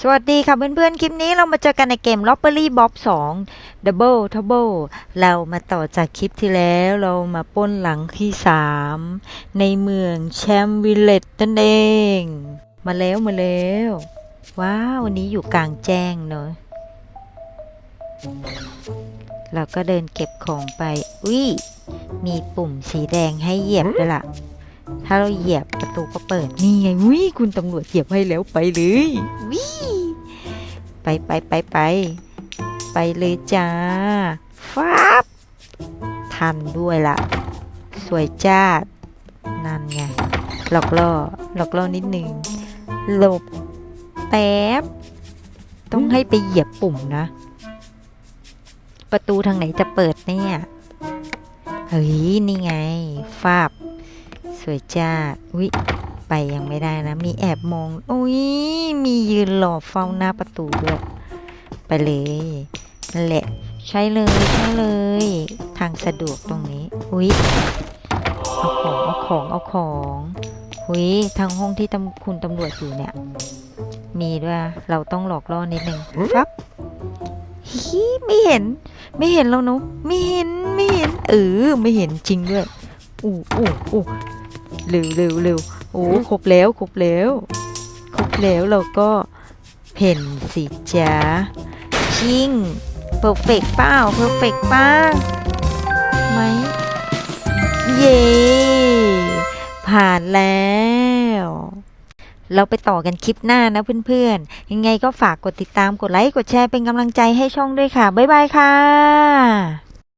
สวัสดีค่ะเพื่อนๆ คลิปนี้เรามาเจอกันในเกม Lottery Bob 2 Double Trouble เรามาต่อจากคลิปที่แล้วเรามาป้นหลังที่ 3 ในเมืองแชมวิลเลตนั่นเอง มาแล้วมาแล้ว ว้าววันนี้อยู่กลางแจ้งเนอะเราก็เดินเก็บของไป อุ้ยมีปุ่มสีแดงให้เหยียบด้วยล่ะ ถ้าเราเหยียบประตูก็เปิด นี่ไงวิคุณตำรวจเหยียบให้แล้วไปเลยวิ ไปไปไปไปไปเลยจ้าฟับทันด้วยล่ะสวยจ้าดนั่นไงหลอกล่อหลอกล่อนิดนึงหลบแป๊บต้องให้ไปเหยียบปุ่มนะ ประตูทางไหนจะเปิดเนี่ยเฮ้ยนี่ไงฟาบ สวยจ้าอุ๊ย ไปยังไม่ได้นะ มีแอบมองอุ้ยมียืนรอเฝ้าหน้าประตูด้วยไปเลยนั่นแหละ ใช่เลยใช่เลย ทางสะดวกตรงนี้อุ๊ยเอาของเอาของเอาของหุยทางห้องที่ตำคุณตำรวจอยู่เนี่ย มีด้วยเราต้องหลอกล่อนิดนึงครับฮิไม่เห็น ไม่เห็นแล้วเนาะไม่เห็นไม่เห็นเออไม่เห็นจริงด้วยอู้อู้อู้เร็วเร็วเร็ว โอ้ครบแล้วครบแล้วครบแล้วเราก็เพ่นสิจ้าชิงเพอร์เฟกเป้าเพอร์เฟกป้าไหมเย่ผ่านแล้วเราไปต่อกันคลิปหน้านะเพื่อนๆ ยังไงก็ฝากกดติดตาม กดไลค์ กดแชร์เป็นกำลังใจให้ช่องด้วยค่ะ บ๊ายบายค่ะ